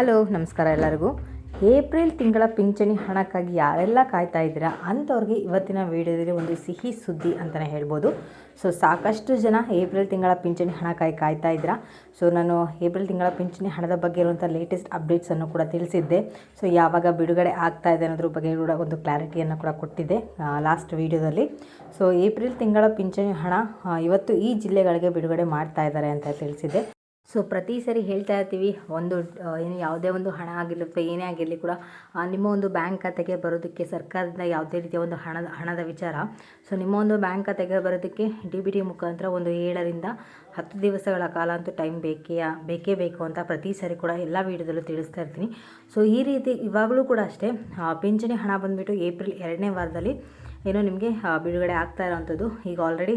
Hello, ನಮಸ್ಕಾರ ಎಲ್ಲರಿಗೂ. April ತಿಂಗಳ ಪಿಂಚಣಿ ಹಣಕ್ಕಾಗಿ ಯಾರೆಲ್ಲ ಕಾಯ್ತಾ ಇದ್ದೀರಾ ಅಂಥವ್ರಿಗೆ ಇವತ್ತಿನ ವೀಡಿಯೋದಲ್ಲಿ ಒಂದು ಸಿಹಿ ಸುದ್ದಿ ಅಂತಲೇ ಹೇಳ್ಬೋದು. ಸೊ, ಸಾಕಷ್ಟು ಜನ ಏಪ್ರಿಲ್ ತಿಂಗಳ ಪಿಂಚಣಿ ಹಣಕ್ಕಾಗಿ ಕಾಯ್ತಾ ಇದ್ದೀರಾ. ಸೊ, ನಾನು ಏಪ್ರಿಲ್ ತಿಂಗಳ ಪಿಂಚಣಿ ಹಣದ ಬಗ್ಗೆ ಇರುವಂಥ ಲೇಟೆಸ್ಟ್ ಅಪ್ಡೇಟ್ಸನ್ನು ಕೂಡ ತಿಳಿಸಿದ್ದೆ. ಸೊ, ಯಾವಾಗ ಬಿಡುಗಡೆ ಆಗ್ತಾ ಇದೆ ಅನ್ನೋದ್ರ ಬಗ್ಗೆ ಕೂಡ ಒಂದು ಕ್ಲಾರಿಟಿಯನ್ನು ಕೂಡ ಕೊಟ್ಟಿದ್ದೆ ಲಾಸ್ಟ್ ವೀಡಿಯೋದಲ್ಲಿ. ಸೊ, ಏಪ್ರಿಲ್ ತಿಂಗಳ ಪಿಂಚಣಿ ಹಣ ಇವತ್ತು ಈ ಜಿಲ್ಲೆಗಳಿಗೆ ಬಿಡುಗಡೆ ಮಾಡ್ತಾ ಇದ್ದಾರೆ ಅಂತ ತಿಳಿಸಿದ್ದೆ. ಸೊ ಪ್ರತಿ ಸರಿ ಹೇಳ್ತಾ ಇರ್ತೀವಿ, ಒಂದು ಏನು ಯಾವುದೇ ಒಂದು ಹಣ ಆಗಿರಲಿ ಅಥವಾ ಏನೇ ಆಗಿರಲಿ ಕೂಡ ನಿಮ್ಮ ಒಂದು ಬ್ಯಾಂಕ್ ಖಾತೆಗೆ ಬರೋದಕ್ಕೆ ಸರ್ಕಾರದಿಂದ ಯಾವುದೇ ರೀತಿಯ ಒಂದು ಹಣದ ಹಣದ ವಿಚಾರ. ಸೊ ನಿಮ್ಮ ಒಂದು ಬ್ಯಾಂಕ್ ಖಾತೆಗೆ ಬರೋದಕ್ಕೆ ಡಿ ಬಿ ಟಿ ಮುಖಾಂತರ ಒಂದು ಏಳರಿಂದ ಹತ್ತು ದಿವಸಗಳ ಕಾಲ ಅಂತೂ ಟೈಮ್ ಬೇಕೇ ಬೇಕೇ ಬೇಕು ಅಂತ ಪ್ರತಿ ಸರಿ ಕೂಡ ಎಲ್ಲ ವೀಡಿಯೋದಲ್ಲೂ ತಿಳಿಸ್ತಾ ಇರ್ತೀನಿ. ಸೊ ಈ ರೀತಿ ಇವಾಗಲೂ ಕೂಡ ಅಷ್ಟೇ ಪಿಂಚಣಿ ಹಣ ಬಂದುಬಿಟ್ಟು ಏಪ್ರಿಲ್ ಎರಡನೇ ವಾರದಲ್ಲಿ ಏನೋ ನಿಮಗೆ ಬಿಡುಗಡೆ ಆಗ್ತಾ ಇರೋವಂಥದ್ದು. ಈಗ ಆಲ್ರೆಡಿ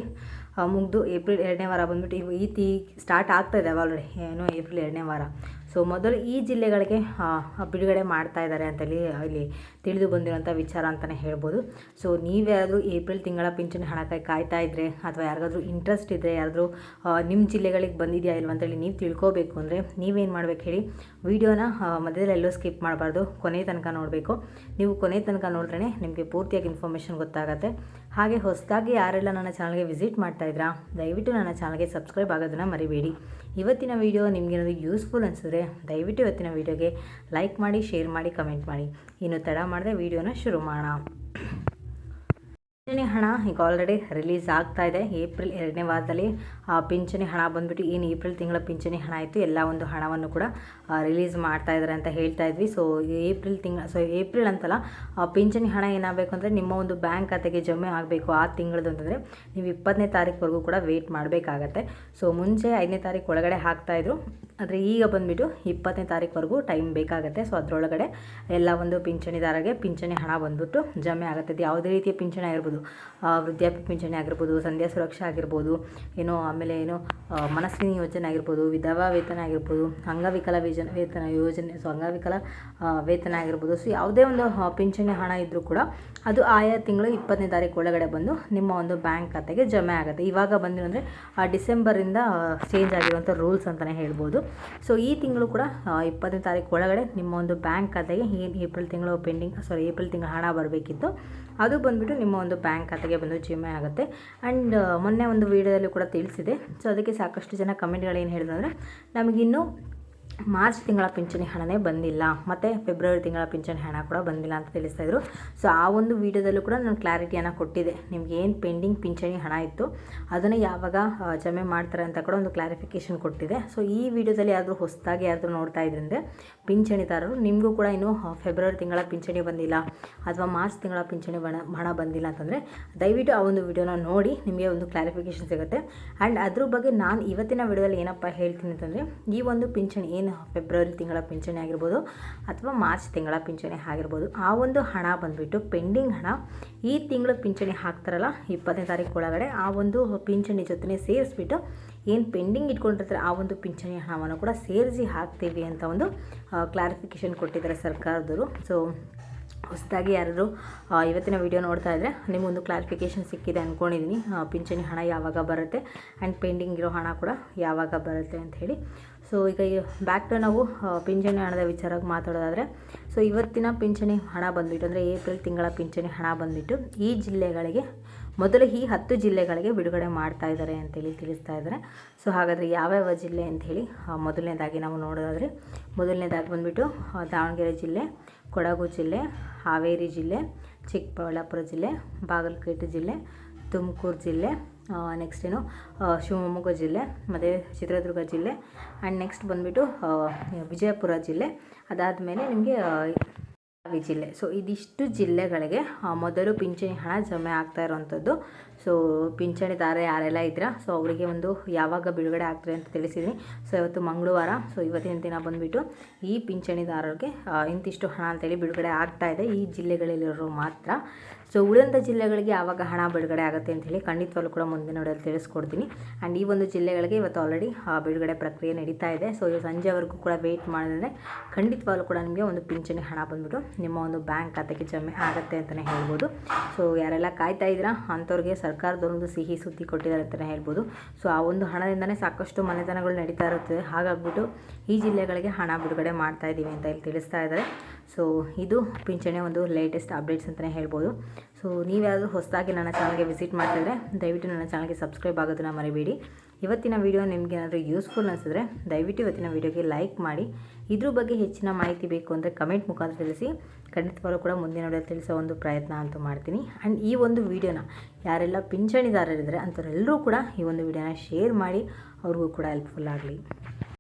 ಮುಗಿದು ಏಪ್ರಿಲ್ ಎರಡನೇ ವಾರ ಬಂದ್ಬಿಟ್ಟು, ಈ ತಿ ಸ್ಟಾರ್ಟ್ ಆಗ್ತಾ ಇದೆ ಆಲ್ರೆಡಿ ಏನೋ ಏಪ್ರಿಲ್ ಎರಡನೇ ವಾರ. ಸೊ ಮೊದಲು ಈ ಜಿಲ್ಲೆಗಳಿಗೆ ಬಿಡುಗಡೆ ಮಾಡ್ತಾ ಇದ್ದಾರೆ ಅಂತೇಳಿ ಇಲ್ಲಿ ತಿಳಿದು ಬಂದಿರೋಂಥ ವಿಚಾರ ಅಂತಲೇ ಹೇಳ್ಬೋದು. ಸೊ ನೀವ್ಯಾರಾದರೂ ಏಪ್ರಿಲ್ ತಿಂಗಳ ಪಿಂಚಣಿ ಹಣಕ್ಕಾಗಿ ಕಾಯ್ತಾ ಇದ್ದರೆ ಅಥವಾ ಯಾರಿಗಾದರೂ ಇಂಟ್ರೆಸ್ಟ್ ಇದ್ದರೆ ಯಾರಾದರೂ ನಿಮ್ಮ ಜಿಲ್ಲೆಗಳಿಗೆ ಬಂದಿದೆಯಾ ಇಲ್ವಾ ಅಂತೇಳಿ ನೀವು ತಿಳ್ಕೋಬೇಕು ಅಂದರೆ ನೀವೇನು ಮಾಡಬೇಕು ಹೇಳಿ ವೀಡಿಯೋನ ಮಧ್ಯದಲ್ಲಿ ಎಲ್ಲೋ ಸ್ಕಿಪ್ ಮಾಡಬಾರ್ದು. ಕೊನೆ ತನಕ ನೋಡಬೇಕು. ನೀವು ಕೊನೆ ತನಕ ನೋಡಿದ್ರೆ ನಿಮಗೆ ಪೂರ್ತಿಯಾಗಿ ಇನ್ಫಾರ್ಮೇಷನ್ ಗೊತ್ತಾಗುತ್ತೆ. ಹಾಗೆ ಹೊಸದಾಗಿ ಯಾರೆಲ್ಲ ನನ್ನ ಚಾನಲ್ಗೆ ವಿಸಿಟ್ ಮಾಡ್ತಾ ಇದ್ರಾ, ದಯವಿಟ್ಟು ನನ್ನ ಚಾನಲ್ಗೆ ಸಬ್ಸ್ಕ್ರೈಬ್ ಆಗೋದನ್ನು ಮರಿಬೇಡಿ. ಇವತ್ತಿನ ವೀಡಿಯೋ ನಿಮಗೇನಾದರೂ ಯೂಸ್ಫುಲ್ ಅನಿಸಿದ್ರೆ ದಯವಿಟ್ಟು ಇವತ್ತಿನ ವೀಡಿಯೋಗೆ ಲೈಕ್ ಮಾಡಿ ಶೇರ್ ಮಾಡಿ ಕಮೆಂಟ್ ಮಾಡಿ. ಇನ್ನು ತಡ ಮಾಡಿದೆ ವೀಡಿಯೋನ ಶುರು ಮಾಡೋಣ. ಪಿಂಚಣಿ ಹಣ ಈಗ ಆಲ್ರೆಡಿ ರಿಲೀಸ್ ಆಗ್ತಾ ಇದೆ. ಏಪ್ರಿಲ್ ಎರಡನೇ ವಾರದಲ್ಲಿ ಪಿಂಚಣಿ ಹಣ ಬಂದ್ಬಿಟ್ಟು ಏನು ಏಪ್ರಿಲ್ ತಿಂಗಳ ಪಿಂಚಣಿ ಹಣ ಆಯಿತು. ಎಲ್ಲ ಒಂದು ಹಣವನ್ನು ಕೂಡ ರಿಲೀಸ್ ಮಾಡ್ತಾ ಇದ್ದಾರೆ ಅಂತ ಹೇಳ್ತಾ ಇದ್ವಿ. ಸೊ ಏಪ್ರಿಲ್ ತಿಂಗಳ ಸೊ ಏಪ್ರಿಲ್ ಅಂತಲ್ಲ ಪಿಂಚಣಿ ಹಣ ಏನಾಗಬೇಕು ಅಂದರೆ ನಿಮ್ಮ ಒಂದು ಬ್ಯಾಂಕ್ ಖಾತೆಗೆ ಜಮೆ ಆಗಬೇಕು ಆ ತಿಂಗಳದ್ದು ಅಂತಂದರೆ ನೀವು ಇಪ್ಪತ್ತನೇ ತಾರೀಕುವರೆಗೂ ಕೂಡ ವೇಟ್ ಮಾಡಬೇಕಾಗತ್ತೆ. ಸೊ ಮುಂಚೆ ಐದನೇ ತಾರೀಕು ಒಳಗಡೆ ಹಾಕ್ತಾಯಿದ್ರು ಆದರೆ ಈಗ ಬಂದುಬಿಟ್ಟು ಇಪ್ಪತ್ತನೇ ತಾರೀಕುವರೆಗೂ ಟೈಮ್ ಬೇಕಾಗುತ್ತೆ. ಸೊ ಅದರೊಳಗಡೆ ಎಲ್ಲ ಒಂದು ಪಿಂಚಣಿದಾರರಿಗೆ ಪಿಂಚಣಿ ಹಣ ಬಂದ್ಬಿಟ್ಟು ಜಮೆ ಆಗುತ್ತೆ. ಯಾವುದೇ ರೀತಿಯ ಪಿಂಚಣಿ ಆಗಿರ್ಬೋದು. ಆ, ವೃದ್ಧಾಪ್ಯ ಪಿಂಚಣಿ ಆಗಿರ್ಬೋದು ಸಂಧ್ಯಾ ಸುರಕ್ಷಾ ಆಗಿರ್ಬೋದು ಏನೋ ಆಮೇಲೆ ಏನೋ ಮನಸ್ಸಿನಿ ಯೋಜನೆ ಆಗಿರ್ಬೋದು ವಿಧವಾ ವೇತನ ಆಗಿರ್ಬೋದು ಅಂಗವಿಕಲ ವೇಜನ ವೇತನ ಯೋಜನೆ ಸೊ ಅಂಗವಿಕಲ ವೇತನ ಆಗಿರ್ಬೋದು ಸೊ ಯಾವುದೇ ಒಂದು ಪಿಂಚಣಿ ಹಣ ಇದ್ದರೂ ಕೂಡ ಅದು ಆಯಾ ತಿಂಗಳು ಇಪ್ಪತ್ತನೇ ತಾರೀಕು ಒಳಗಡೆ ಬಂದು ನಿಮ್ಮ ಒಂದು ಬ್ಯಾಂಕ್ ಖಾತೆಗೆ ಜಮೆ ಆಗುತ್ತೆ. ಇವಾಗ ಬಂದಿರೋ ಅಂದರೆ ಡಿಸೆಂಬರಿಂದ ಚೇಂಜ್ ಆಗಿರುವಂಥ ರೂಲ್ಸ್ ಅಂತಲೇ ಹೇಳ್ಬೋದು. ಸೊ ಈ ತಿಂಗಳು ಕೂಡ ಇಪ್ಪತ್ತನೇ ತಾರೀಕು ಒಳಗಡೆ ನಿಮ್ಮ ಒಂದು ಬ್ಯಾಂಕ್ ಖಾತೆಗೆ ಏನು ಏಪ್ರಿಲ್ ತಿಂಗಳು ಪೆಂಡಿಂಗ್ ಸಾರಿ ಏಪ್ರಿಲ್ ತಿಂಗಳು ಹಣ ಬರಬೇಕಿತ್ತು. ಅದು ಬಂದುಬಿಟ್ಟು ನಿಮ್ಮ ಒಂದು ಬ್ಯಾಂಕ್ ಖಾತೆಗೆ ಬಂದು ಜಮೆ ಆಗುತ್ತೆ. ಆ್ಯಂಡ್ ಮೊನ್ನೆ ಒಂದು ವಿಡಿಯೋದಲ್ಲಿ ಕೂಡ ತಿಳಿಸಿದೆ. ಸೊ ಅದಕ್ಕೆ ಸಾಕಷ್ಟು ಜನ ಕಮೆಂಟ್ಗಳೇನು ಹೇಳಿದಂದರೆ ನಮಗಿನ್ನೂ ಮಾರ್ಚ್ ತಿಂಗಳ ಪಿಂಚಣಿ ಹಣನೇ ಬಂದಿಲ್ಲ, ಮತ್ತು ಫೆಬ್ರವರಿ ತಿಂಗಳ ಪಿಂಚಣಿ ಹಣ ಕೂಡ ಬಂದಿಲ್ಲ ಅಂತ ತಿಳಿಸ್ತಾ ಇದ್ರು. ಸೊ ಆ ಒಂದು ವೀಡಿಯೋದಲ್ಲೂ ಕೂಡ ನಾನು ಕ್ಲಾರಿಟಿಯನ್ನು ಕೊಟ್ಟಿದ್ದೆ. ನಿಮ್ಗೆ ಏನು ಪೆಂಡಿಂಗ್ ಪಿಂಚಣಿ ಹಣ ಇತ್ತು, ಅದನ್ನು ಯಾವಾಗ ಜಮೆ ಮಾಡ್ತಾರೆ ಅಂತ ಕೂಡ ಒಂದು ಕ್ಲಾರಿಫಿಕೇಷನ್ ಕೊಟ್ಟಿದೆ. ಸೊ ಈ ವಿಡಿಯೋದಲ್ಲಿ ಯಾರಾದರೂ ಹೊಸದಾಗಿ ಯಾರಾದರೂ ನೋಡ್ತಾ ಇದ್ರಿಂದ ಪಿಂಚಣಿದಾರರು, ನಿಮಗೂ ಕೂಡ ಇನ್ನೂ ಫೆಬ್ರವರಿ ತಿಂಗಳ ಪಿಂಚಣಿ ಬಂದಿಲ್ಲ, ಅಥವಾ ಮಾರ್ಚ್ ತಿಂಗಳ ಪಿಂಚಣಿ ಹಣ ಬಂದಿಲ್ಲ ಅಂತಂದರೆ, ದಯವಿಟ್ಟು ಆ ಒಂದು ವಿಡಿಯೋನ ನೋಡಿ, ನಿಮಗೆ ಒಂದು ಕ್ಲಾರಿಫಿಕೇಷನ್ ಸಿಗುತ್ತೆ. ಆ್ಯಂಡ್ ಅದ್ರ ಬಗ್ಗೆ ನಾನು ಇವತ್ತಿನ ವಿಡಿಯೋದಲ್ಲಿ ಏನಪ್ಪ ಹೇಳ್ತೀನಿ ಅಂತಂದರೆ, ಈ ಒಂದು ಪಿಂಚಣಿ ಏನು ಫೆಬ್ರವರಿ ತಿಂಗಳ ಪಿಂಚಣಿ ಆಗಿರ್ಬೋದು ಅಥವಾ ಮಾರ್ಚ್ ತಿಂಗಳ ಪಿಂಚಣಿ ಆಗಿರ್ಬೋದು, ಆ ಒಂದು ಹಣ ಬಂದುಬಿಟ್ಟು ಪೆಂಡಿಂಗ್ ಹಣ ಈ ತಿಂಗಳ ಪಿಂಚಣಿ ಹಾಕ್ತಾರಲ್ಲ, ಇಪ್ಪತ್ತನೇ ತಾರೀಕು ಒಳಗಡೆ ಆ ಒಂದು ಪಿಂಚಣಿ ಜೊತೆ ಸೇರಿಸ್ಬಿಟ್ಟು ಏನು ಪೆಂಡಿಂಗ್ ಇಟ್ಕೊಂಡಿರ್ತಾರೆ ಆ ಒಂದು ಪಿಂಚಣಿ ಹಣವನ್ನು ಕೂಡ ಸೇರಿಸಿ ಹಾಕ್ತೀವಿ ಅಂತ ಒಂದು ಕ್ಲಾರಿಫಿಕೇಷನ್ ಕೊಟ್ಟಿದ್ದಾರೆ ಸರ್ಕಾರದವರು. ಸೊ ಹೊಸದಾಗಿ ಯಾರಾದರೂ ಇವತ್ತಿನ ವಿಡಿಯೋ ನೋಡ್ತಾ ಇದ್ದರೆ ನಿಮಗೊಂದು ಕ್ಲಾರಿಫಿಕೇಷನ್ ಸಿಕ್ಕಿದೆ ಅಂದ್ಕೊಂಡಿದ್ದೀನಿ ಪಿಂಚಣಿ ಹಣ ಯಾವಾಗ ಬರುತ್ತೆ ಆ್ಯಂಡ್ ಪೆಂಡಿಂಗ್ ಇರೋ ಹಣ ಕೂಡ ಯಾವಾಗ ಬರುತ್ತೆ ಅಂತ ಹೇಳಿ. ಸೊ ಈಗ ಬ್ಯಾಕ್ ಟು ನಾವು ಪಿಂಚಣಿ ಹಣದ ವಿಚಾರಕ್ಕೆ ಮಾತಾಡೋದಾದರೆ ಸೊ ಇವತ್ತಿನ ಪಿಂಚಣಿ ಹಣ ಬಂದುಬಿಟ್ಟು, ಅಂದರೆ ಏಪ್ರಿಲ್ ತಿಂಗಳ ಪಿಂಚಣಿ ಹಣ ಬಂದುಬಿಟ್ಟು, ಈ ಜಿಲ್ಲೆಗಳಿಗೆ, ಮೊದಲು ಈ ಹತ್ತು ಜಿಲ್ಲೆಗಳಿಗೆ ಬಿಡುಗಡೆ ಮಾಡ್ತಾ ಇದ್ದಾರೆ ಅಂತೇಳಿ ತಿಳಿಸ್ತಾ ಇದ್ದಾರೆ. ಸೊ ಹಾಗಾದರೆ ಯಾವ್ಯಾವ ಜಿಲ್ಲೆ ಅಂಥೇಳಿ ಮೊದಲನೇದಾಗಿ ನಾವು ನೋಡೋದಾದರೆ, ಮೊದಲನೇದಾಗಿ ಬಂದುಬಿಟ್ಟು ದಾವಣಗೆರೆ ಜಿಲ್ಲೆ, ಕೊಡಗು ಜಿಲ್ಲೆ, ಹಾವೇರಿ ಜಿಲ್ಲೆ, ಚಿಕ್ಕಬಳ್ಳಾಪುರ ಜಿಲ್ಲೆ, ಬಾಗಲಕೋಟೆ ಜಿಲ್ಲೆ ತುಮಕೂರು ಜಿಲ್ಲೆ ನೆಕ್ಸ್ಟ್ ಏನು ಶಿವಮೊಗ್ಗ ಜಿಲ್ಲೆ, ಮತ್ತು ಚಿತ್ರದುರ್ಗ ಜಿಲ್ಲೆ ಆ್ಯಂಡ್ ನೆಕ್ಸ್ಟ್ ಬಂದುಬಿಟ್ಟು ವಿಜಯಪುರ ಜಿಲ್ಲೆ. ಅದಾದಮೇಲೆ ನಿಮಗೆ ಬೆಳಗಾವಿ ಜಿಲ್ಲೆ. ಸೊ ಇದಿಷ್ಟು ಜಿಲ್ಲೆಗಳಿಗೆ ಮೊದಲು ಪಿಂಚಣಿ ಹಣ ಜಮೆ ಆಗ್ತಾ ಇರೋವಂಥದ್ದು. ಸೊ ಪಿಂಚಣಿದಾರ ಯಾರೆಲ್ಲ ಇದ್ದೀರಾ? ಸೊ ಅವರಿಗೆ ಒಂದು ಯಾವಾಗ ಬಿಡುಗಡೆ ಆಗ್ತದೆ ಅಂತ ತಿಳಿಸಿದ್ದೀನಿ ಸೊ ಇವತ್ತು ಮಂಗಳವಾರ. ಸೊ ಇವತ್ತಿನ ದಿನ ಬಂದುಬಿಟ್ಟು ಈ ಪಿಂಚಣಿದಾರರಿಗೆ ಇಂತಿಷ್ಟು ಹಣ ಅಂತೇಳಿ ಬಿಡುಗಡೆ ಆಗ್ತಾ ಇದೆ ಈ ಜಿಲ್ಲೆಗಳಲ್ಲಿರೋರು ಮಾತ್ರ. ಸೊ ಉಳಿದಂಥ ಜಿಲ್ಲೆಗಳಿಗೆ ಯಾವಾಗ ಹಣ ಬಿಡುಗಡೆ ಆಗುತ್ತೆ ಅಂತ ಹೇಳಿ ಖಂಡಿತವಾಗ್ಲೂ ಕೂಡ ಮುಂದಿನ ನೋಡೋದು ತಿಳಿಸ್ಕೊಡ್ತೀನಿ. ಆ್ಯಂಡ್ ಈ ಒಂದು ಜಿಲ್ಲೆಗಳಿಗೆ ಇವತ್ತು ಆಲ್ರೆಡಿ ಬಿಡುಗಡೆ ಪ್ರಕ್ರಿಯೆ ನಡೀತಾ ಇದೆ. ಸೊ ಇವತ್ತು ಸಂಜೆವರೆಗೂ ಕೂಡ ವೆಯ್ಟ್ ಮಾಡಿದ್ರೆ ಖಂಡಿತವಾಗ್ಲೂ ಕೂಡ ನಿಮಗೆ ಒಂದು ಪಿಂಚಣಿ ಹಣ ಬಂದ್ಬಿಟ್ಟು ನಿಮ್ಮ ಒಂದು ಬ್ಯಾಂಕ್ ಖಾತೆಗೆ ಜಮೆ ಆಗುತ್ತೆ ಅಂತಲೇ ಹೇಳ್ಬೋದು. ಸೊ, ಯಾರೆಲ್ಲ ಕಾಯ್ತಾ ಇದ್ದೀರಾ, ಅಂಥವ್ರಿಗೆ ಸರ್ಕಾರದವರೊಂದು ಸಿಹಿ ಸುದ್ದಿ ಕೊಟ್ಟಿದ್ದಾರೆ ಅಂತಲೇ ಹೇಳ್ಬೋದು. ಸೊ, ಆ ಒಂದು ಹಣದಿಂದನೇ ಸಾಕಷ್ಟು ಮನೆತನಗಳು ನಡೀತಾ ಇರುತ್ತೆ. ಹಾಗಾಗ್ಬಿಟ್ಟು ಈ ಜಿಲ್ಲೆಗಳಿಗೆ ಹಣ ಬಿಡುಗಡೆ ಮಾಡ್ತಾ ಇದ್ದೀವಿ ಅಂತ ಇಲ್ಲಿ ತಿಳಿಸ್ತಾ ಇದ್ದಾರೆ. ಸೊ ಇದು ಪಿಂಚಣಿ ಒಂದು ಲೇಟೆಸ್ಟ್ ಅಪ್ಡೇಟ್ಸ್ ಅಂತಲೇ ಹೇಳ್ಬೋದು. ಸೊ ನೀವ್ಯಾದರೂ ಹೊಸದಾಗಿ ನನ್ನ ಚಾನಲ್ಗೆ ವಿಸಿಟ್ ಮಾಡ್ತಿದ್ರೆ, ದಯವಿಟ್ಟು ನನ್ನ ಚಾನಲ್ಗೆ ಸಬ್ಸ್ಕ್ರೈಬ್ ಆಗೋದನ್ನ ಮರಿಬೇಡಿ. ಇವತ್ತಿನ ವೀಡಿಯೋ ನಿಮಗೆ ಏನಾದರೂ ಯೂಸ್ಫುಲ್ ಅನಿಸಿದ್ರೆ, ದಯವಿಟ್ಟು ಇವತ್ತಿನ ವಿಡಿಯೋಗೆ ಲೈಕ್ ಮಾಡಿ. ಇದ್ರ ಬಗ್ಗೆ ಹೆಚ್ಚಿನ ಮಾಹಿತಿ ಬೇಕು ಅಂದರೆ ಕಮೆಂಟ್ ಮುಖಾಂತರ ತಿಳಿಸಿ. ಖಂಡಿತವಾಗ್ಲೂ ಕೂಡ ಮುಂದಿನ ನೋಡಲು ತಿಳಿಸೋ ಒಂದು ಪ್ರಯತ್ನ ಅಂತೂ ಮಾಡ್ತೀನಿ. ಆ್ಯಂಡ್ ಈ ಒಂದು ವೀಡಿಯೋನ ಯಾರೆಲ್ಲ ಪಿಂಚಣಿದಾರರಿದ್ದಾರೆ ಅಂಥವರೆಲ್ಲರೂ ಕೂಡ ಈ ಒಂದು ವಿಡಿಯೋನ ಶೇರ್ ಮಾಡಿ. ಅವ್ರಿಗೂ ಕೂಡ ಹೆಲ್ಪ್ಫುಲ್ ಆಗಲಿ.